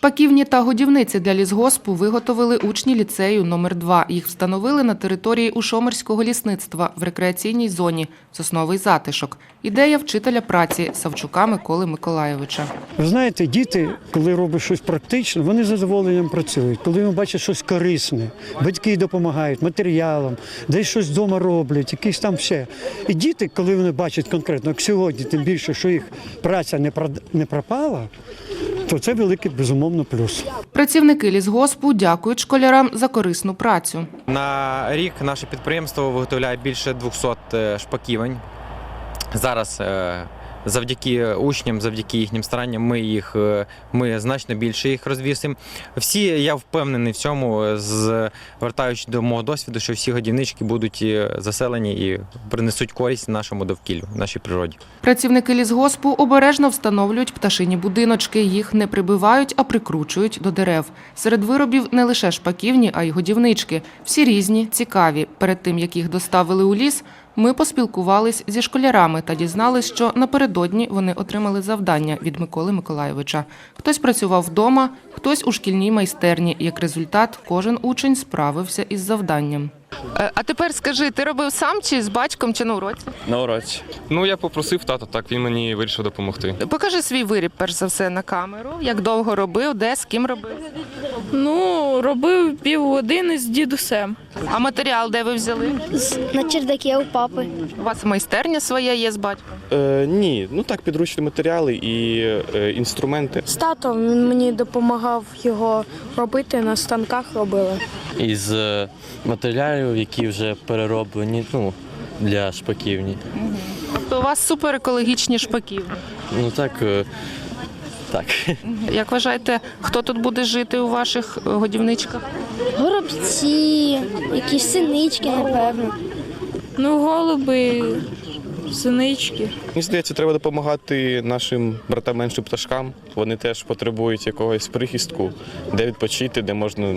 Шпаківні та годівниці для лісгоспу виготовили учні ліцею номер 2 Їх встановили на території Ушомерського лісництва в рекреаційній зоні «Сосновий затишок». Ідея вчителя праці Савчука Миколи Миколайовича. Ви знаєте, діти, коли роблять щось практичне, вони з задоволенням працюють. Коли вони бачать щось корисне, батьки допомагають матеріалом, десь щось вдома роблять, якісь там все. І діти, коли вони бачать конкретно, як сьогодні, тим більше, що їх праця не пропала, то це великий безумовно плюс. Працівники лісгоспу дякують школярам за корисну працю. На рік наше підприємство виготовляє більше 200 е, шпаківень. Зараз е, завдяки учням, завдяки їхнім старанням, ми їх е, ми значно більше їх розвісимо. Всі я впевнений в цьому, е, з вертаючись до мого досвіду, що всі годівнички будуть е, заселені і принесуть користь нашому довкіллю, нашій природі. Працівники лісгоспу обережно встановлюють пташині будиночки. Їх не прибивають, а прикручують до дерев. Серед виробів не лише шпаківні, а й годівнички. Всі різні, цікаві. Перед тим, як їх доставили у ліс, ми поспілкувались зі школярами та дізнались, що напередодні вони отримали завдання від Миколи Миколайовича. Хтось працював вдома, хтось у шкільній майстерні. Як результат, кожен учень справився із завданням. Е, А тепер скажи, ти робив сам чи з батьком, чи на уроці? На уроці. Ну, я попросив тата, так він мені вирішив допомогти. Покажи свій виріб, перш за все, на камеру. Як довго робив, де, з ким робив? Ну, робив півгодини з дідусем. А матеріал де ви взяли? На чердаке у папи. У вас майстерня своя є з батьком? Е, ні, ну так, підручні матеріали і е, інструменти. З татом він мені допомагав його робити, на станках робили. із е, матеріалів, які вже перероблені ну, для шпаківні. Тобто у вас супер екологічні шпаківні. Ну так, е, так. Як вважаєте, хто тут буде жити у ваших е, годівничках? Горобці, якісь синички, напевно. Ну, голуби, синички. Мені здається, треба допомагати нашим братам меншим пташкам. Вони теж потребують якогось прихистку, де відпочити, де можна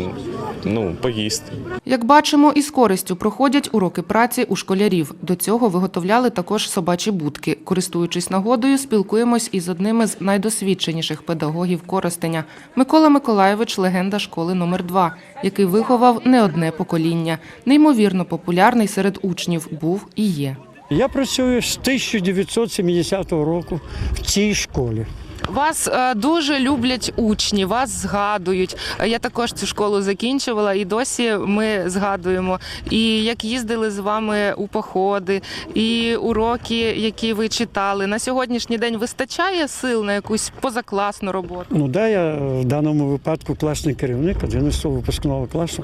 ну, поїсти. Як бачимо, із користю проходять уроки праці у школярів. До цього виготовляли також собачі будки. Користуючись нагодою, спілкуємось із одним із найдосвідченіших педагогів Коростеня. Микола Миколайович – легенда школи номер 2 який виховав не одне покоління. Неймовірно популярний серед учнів був і є. Я працюю з 1970 року в цій школі. Вас е, дуже люблять учні, вас згадують. Е, Я також цю школу закінчувала, і досі ми згадуємо. І як їздили з вами у походи, і уроки, які ви читали. На сьогоднішній день вистачає сил на якусь позакласну роботу. Ну да, я в даному випадку класний керівник 11 випускного класу.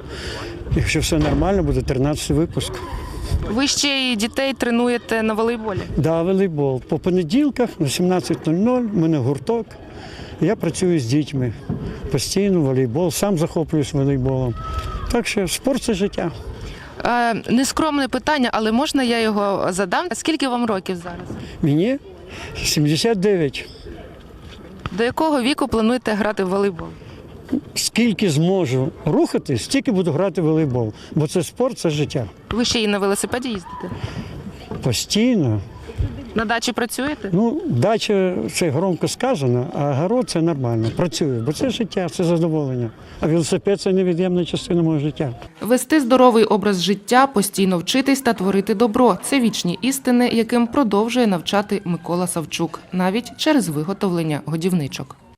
Якщо все нормально, буде 13 випуск. Ви ще й дітей тренуєте на волейболі. Да, волейбол. По понеділках на 17.00 в мене гурток. Я працюю з дітьми. Постійно волейбол, сам захоплююсь волейболом. Так що спорт це життя. Е, нескромне питання, але можна я його задам? Скільки вам років зараз? Мені 79. До якого віку плануєте грати в волейбол? Скільки зможу рухати, стільки буду грати в волейбол. Бо це спорт, це життя. Ви ще й на велосипеді їздите? Постійно. На дачі працюєте? Ну, дача це громко сказано, а город це нормально. Працюю, бо це життя, це задоволення. А велосипед це невід'ємна частина мого життя. Вести здоровий образ життя, постійно вчитись та творити добро це вічні істини, яким продовжує навчати Микола Савчук, навіть через виготовлення годівничок.